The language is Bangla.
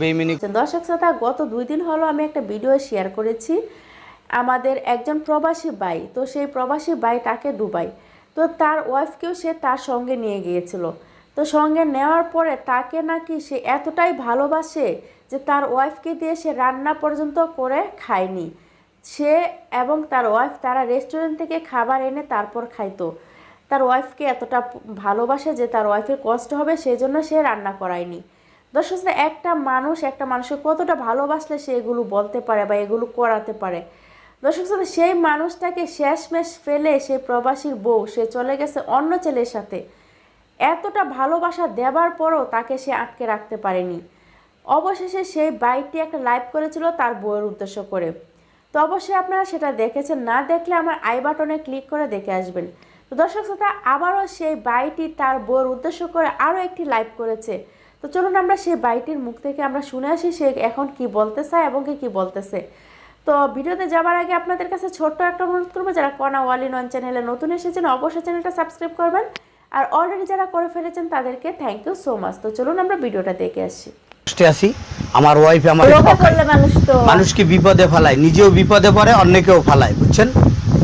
বেইমিনি দর্শক শ্রোতা, গত দুই দিন হলো আমি একটা ভিডিও শেয়ার করেছি আমাদের একজন প্রবাসী ভাই। তো সেই প্রবাসী ভাই তাকে ডুবাই তো তার ওয়াইফকেও সে তার সঙ্গে নিয়ে গিয়েছিল। তো সঙ্গে নেওয়ার পরে তাকে নাকি সে এতটাই ভালোবাসে যে তার ওয়াইফকে দিয়ে সে রান্না পর্যন্ত করে খায়নি। সে এবং তার ওয়াইফ তারা রেস্টুরেন্ট থেকে খাবার এনে তারপর খাইতো। তার ওয়াইফকে এতটা ভালোবাসে যে তার ওয়াইফের কষ্ট হবে, সেই জন্য সে রান্না করায়নি। দর্শক একটা মানুষ একটা মানুষকে কতটা ভালোবাসলে সে এগুলো বলতে পারে বা এগুলো করাতে পারে। দর্শক সেই মানুষটাকে শেষমেশ ফেলে সেই প্রবাসীর বউ, সে চলে গেছে অন্য ছেলের সাথে। এতটা ভালোবাসা দেবার পরও তাকে সে আটকে রাখতে পারেনি। অবশেষে সেই বাইকটি একটা লাইভ করেছিল তার বউয়ের উদ্দেশ্য করে। তো অবশ্যই আপনারা সেটা দেখেছেন, না দেখলে আমার আই বাটনে ক্লিক করে দেখে আসবেন। তো দর্শক শ্রোতা, আবারও সেই বাইটি তার বউয়ের উদ্দেশ্য করে আরও একটি লাইভ করেছে। তো চলুন আমরা সেই বাইটির মুখ থেকে আমরা শুনে আসি সে এখন কি বলতে চায় এবং কি কি বলতেছে। তো ভিডিওতে যাওয়ার আগে আপনাদের কাছে ছোট্ট একটা অনুরোধ করব যারা কনা ওয়ালি নন চ্যানেলে নতুন এসেছেন অবশ্যই চ্যানেলটা সাবস্ক্রাইব করবেন। আর অলরেডি যারা করে ফেলেছেন তাদেরকে থ্যাংক ইউ সো মাচ তো চলুন আমরা ভিডিওটা দেখে আসি। কষ্টে আছি আমার ওয়াইফ আমার মানুষ তো। মানুষকে বিপদে ফেলায়? নিজেও বিপদে পড়ে অন্যকেও ফেলায় বুঝছেন?